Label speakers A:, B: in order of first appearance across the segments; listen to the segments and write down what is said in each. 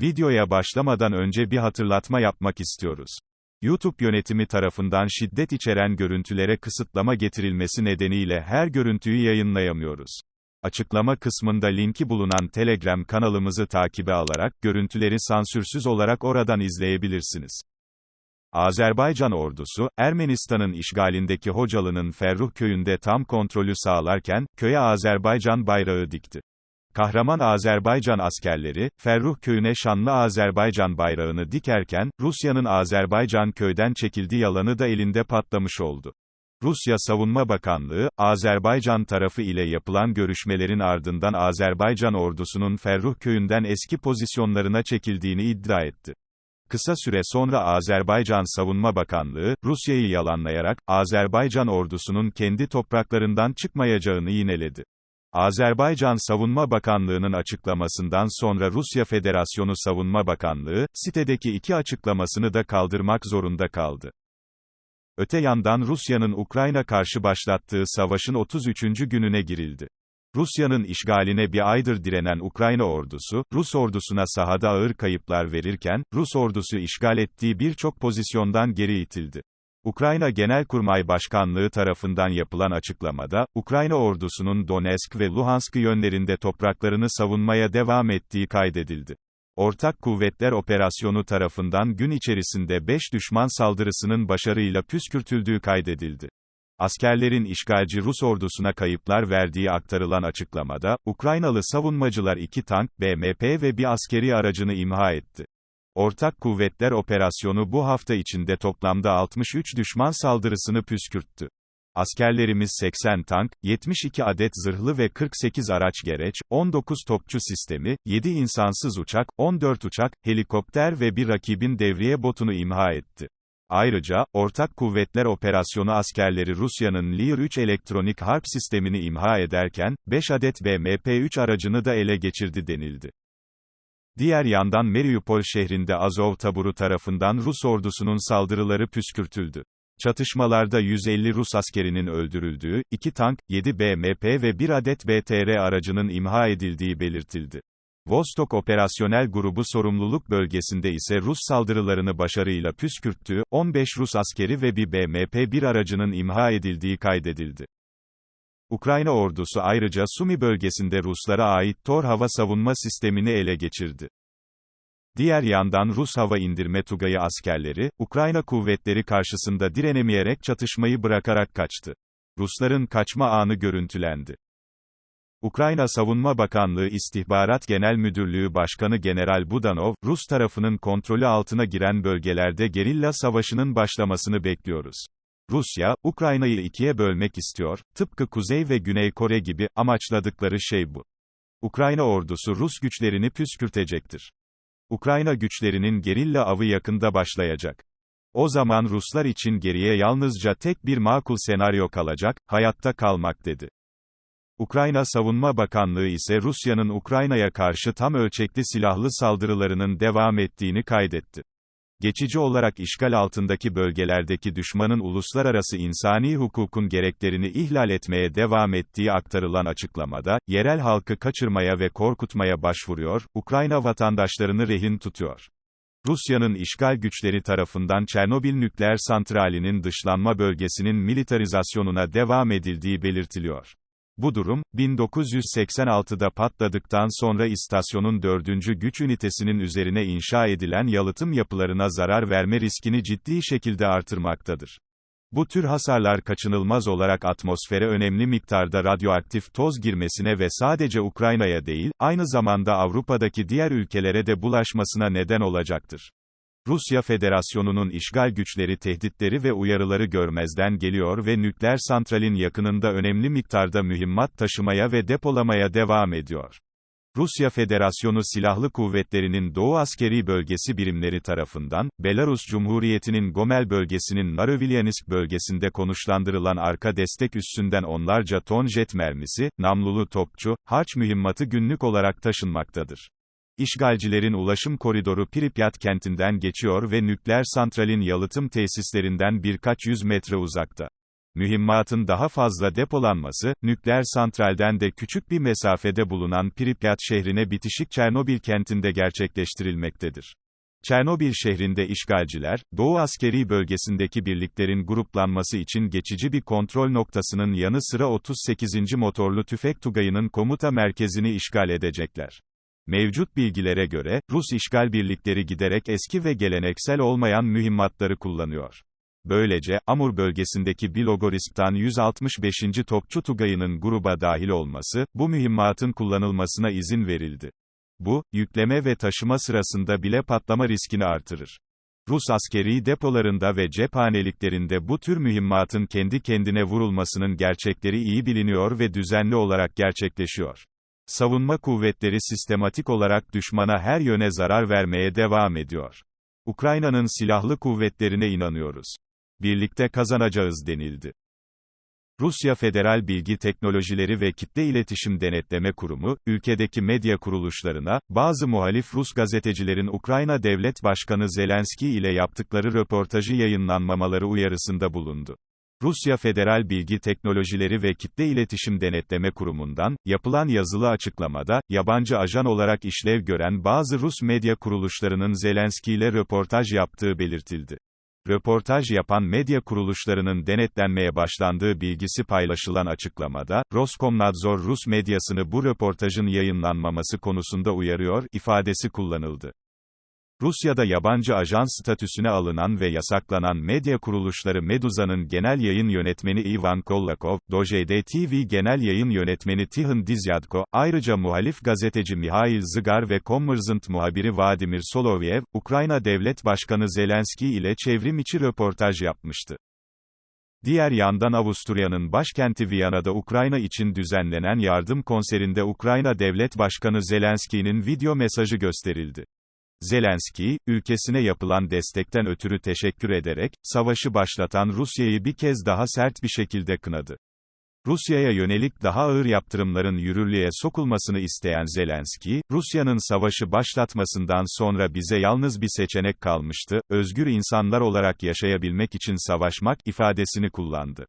A: Videoya başlamadan önce bir hatırlatma yapmak istiyoruz. YouTube yönetimi tarafından şiddet içeren görüntülere kısıtlama getirilmesi nedeniyle her görüntüyü yayınlayamıyoruz. Açıklama kısmında linki bulunan Telegram kanalımızı takibe alarak görüntüleri sansürsüz olarak oradan izleyebilirsiniz. Azerbaycan ordusu, Ermenistan'ın işgalindeki Hocalı'nın Ferruh köyünde tam kontrolü sağlarken, köye Azerbaycan bayrağı dikti. Kahraman Azerbaycan askerleri, Ferruh köyüne şanlı Azerbaycan bayrağını dikerken, Rusya'nın Azerbaycan köyden çekildiği yalanı da elinde patlamış oldu. Rusya Savunma Bakanlığı, Azerbaycan tarafı ile yapılan görüşmelerin ardından Azerbaycan ordusunun Ferruh köyünden eski pozisyonlarına çekildiğini iddia etti. Kısa süre sonra Azerbaycan Savunma Bakanlığı, Rusya'yı yalanlayarak, Azerbaycan ordusunun kendi topraklarından çıkmayacağını yineledi. Azerbaycan Savunma Bakanlığı'nın açıklamasından sonra Rusya Federasyonu Savunma Bakanlığı, sitedeki iki açıklamasını da kaldırmak zorunda kaldı. Öte yandan Rusya'nın Ukrayna karşı başlattığı savaşın 33. gününe girildi. Rusya'nın işgaline bir aydır direnen Ukrayna ordusu, Rus ordusuna sahada ağır kayıplar verirken, Rus ordusu işgal ettiği birçok pozisyondan geri itildi. Ukrayna Genelkurmay Başkanlığı tarafından yapılan açıklamada, Ukrayna ordusunun Donetsk ve Luhansk yönlerinde topraklarını savunmaya devam ettiği kaydedildi. Ortak Kuvvetler Operasyonu tarafından gün içerisinde 5 düşman saldırısının başarıyla püskürtüldüğü kaydedildi. Askerlerin işgalci Rus ordusuna kayıplar verdiği aktarılan açıklamada, Ukraynalı savunmacılar iki tank, BMP ve bir askeri aracını imha etti. Ortak Kuvvetler Operasyonu bu hafta içinde toplamda 63 düşman saldırısını püskürttü. Askerlerimiz 80 tank, 72 adet zırhlı ve 48 araç gereç, 19 topçu sistemi, 7 insansız uçak, 14 uçak, helikopter ve bir rakibin devriye botunu imha etti. Ayrıca, Ortak Kuvvetler Operasyonu askerleri Rusya'nın Lear-3 elektronik harp sistemini imha ederken, 5 adet BMP-3 aracını da ele geçirdi denildi. Diğer yandan Mariupol şehrinde Azov taburu tarafından Rus ordusunun saldırıları püskürtüldü. Çatışmalarda 150 Rus askerinin öldürüldüğü, 2 tank, 7 BMP ve 1 adet BTR aracının imha edildiği belirtildi. Vostok Operasyonel Grubu sorumluluk bölgesinde ise Rus saldırılarını başarıyla püskürttüğü, 15 Rus askeri ve bir BMP-1 aracının imha edildiği kaydedildi. Ukrayna ordusu ayrıca Sumi bölgesinde Ruslara ait Tor hava savunma sistemini ele geçirdi. Diğer yandan Rus hava indirme Tugayı askerleri, Ukrayna kuvvetleri karşısında direnemeyerek çatışmayı bırakarak kaçtı. Rusların kaçma anı görüntülendi. Ukrayna Savunma Bakanlığı İstihbarat Genel Müdürlüğü Başkanı General Budanov, Rus tarafının kontrolü altına giren bölgelerde gerilla savaşının başlamasını bekliyoruz. Rusya, Ukrayna'yı ikiye bölmek istiyor, tıpkı Kuzey ve Güney Kore gibi, amaçladıkları şey bu. Ukrayna ordusu Rus güçlerini püskürtecektir. Ukrayna güçlerinin gerilla avı yakında başlayacak. O zaman Ruslar için geriye yalnızca tek bir makul senaryo kalacak, hayatta kalmak dedi. Ukrayna Savunma Bakanlığı ise Rusya'nın Ukrayna'ya karşı tam ölçekli silahlı saldırılarının devam ettiğini kaydetti. Geçici olarak işgal altındaki bölgelerdeki düşmanın uluslararası insani hukukun gereklerini ihlal etmeye devam ettiği aktarılan açıklamada, yerel halkı kaçırmaya ve korkutmaya başvuruyor, Ukrayna vatandaşlarını rehin tutuyor. Rusya'nın işgal güçleri tarafından Çernobil nükleer santralinin dışlanma bölgesinin militarizasyonuna devam edildiği belirtiliyor. Bu durum, 1986'da patladıktan sonra istasyonun dördüncü güç ünitesinin üzerine inşa edilen yalıtım yapılarına zarar verme riskini ciddi şekilde artırmaktadır. Bu tür hasarlar kaçınılmaz olarak atmosfere önemli miktarda radyoaktif toz girmesine ve sadece Ukrayna'ya değil, aynı zamanda Avrupa'daki diğer ülkelere de bulaşmasına neden olacaktır. Rusya Federasyonu'nun işgal güçleri tehditleri ve uyarıları görmezden geliyor ve nükleer santralin yakınında önemli miktarda mühimmat taşımaya ve depolamaya devam ediyor. Rusya Federasyonu Silahlı Kuvvetleri'nin Doğu Askeri Bölgesi birimleri tarafından, Belarus Cumhuriyeti'nin Gomel bölgesinin Narovilyansk bölgesinde konuşlandırılan arka destek üssünden onlarca ton jet mermisi, namlulu topçu, harç mühimmatı günlük olarak taşınmaktadır. İşgalcilerin ulaşım koridoru Pripyat kentinden geçiyor ve nükleer santralin yalıtım tesislerinden birkaç yüz metre uzakta. Mühimmatın daha fazla depolanması, nükleer santralden de küçük bir mesafede bulunan Pripyat şehrine bitişik Çernobil kentinde gerçekleştirilmektedir. Çernobil şehrinde işgalciler, Doğu askeri bölgesindeki birliklerin gruplanması için geçici bir kontrol noktasının yanı sıra 38. Motorlu Tüfek Tugayı'nın komuta merkezini işgal edecekler. Mevcut bilgilere göre, Rus işgal birlikleri giderek eski ve geleneksel olmayan mühimmatları kullanıyor. Böylece, Amur bölgesindeki Bilogorisk'tan 165. Topçu Tugayı'nın gruba dahil olması, bu mühimmatın kullanılmasına izin verildi. Bu, yükleme ve taşıma sırasında bile patlama riskini artırır. Rus askeri depolarında ve cephaneliklerinde bu tür mühimmatın kendi kendine vurulmasının gerçekleri iyi biliniyor ve düzenli olarak gerçekleşiyor. Savunma kuvvetleri sistematik olarak düşmana her yöne zarar vermeye devam ediyor. Ukrayna'nın silahlı kuvvetlerine inanıyoruz. Birlikte kazanacağız denildi. Rusya Federal Bilgi Teknolojileri ve Kitle İletişim Denetleme Kurumu, ülkedeki medya kuruluşlarına, bazı muhalif Rus gazetecilerin Ukrayna Devlet Başkanı Zelenski ile yaptıkları röportajı yayınlanmamaları uyarısında bulundu. Rusya Federal Bilgi Teknolojileri ve Kitle İletişim Denetleme Kurumu'ndan, yapılan yazılı açıklamada, yabancı ajan olarak işlev gören bazı Rus medya kuruluşlarının Zelenski ile röportaj yaptığı belirtildi. Röportaj yapan medya kuruluşlarının denetlenmeye başlandığı bilgisi paylaşılan açıklamada, Roskomnadzor Rus medyasını bu röportajın yayınlanmaması konusunda uyarıyor, ifadesi kullanıldı. Rusya'da yabancı ajans statüsüne alınan ve yasaklanan medya kuruluşları Meduza'nın genel yayın yönetmeni Ivan Kollakov, Dojede TV genel yayın yönetmeni Tihon Dizyadko, ayrıca muhalif gazeteci Mihail Zygar ve Kommerzant muhabiri Vladimir Solovyev, Ukrayna Devlet Başkanı Zelenski ile çevrim içi röportaj yapmıştı. Diğer yandan Avusturya'nın başkenti Viyana'da Ukrayna için düzenlenen yardım konserinde Ukrayna Devlet Başkanı Zelenski'nin video mesajı gösterildi. Zelenski, ülkesine yapılan destekten ötürü teşekkür ederek, savaşı başlatan Rusya'yı bir kez daha sert bir şekilde kınadı. Rusya'ya yönelik daha ağır yaptırımların yürürlüğe sokulmasını isteyen Zelenski, Rusya'nın savaşı başlatmasından sonra bize yalnız bir seçenek kalmıştı, özgür insanlar olarak yaşayabilmek için savaşmak ifadesini kullandı.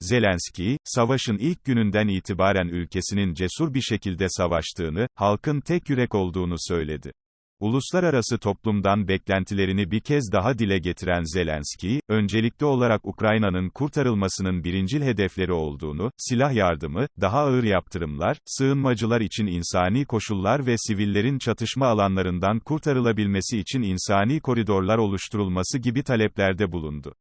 A: Zelenski, savaşın ilk gününden itibaren ülkesinin cesur bir şekilde savaştığını, halkın tek yürek olduğunu söyledi. Uluslararası toplumdan beklentilerini bir kez daha dile getiren Zelenski, öncelikli olarak Ukrayna'nın kurtarılmasının birincil hedefleri olduğunu, silah yardımı, daha ağır yaptırımlar, sığınmacılar için insani koşullar ve sivillerin çatışma alanlarından kurtarılabilmesi için insani koridorlar oluşturulması gibi taleplerde bulundu.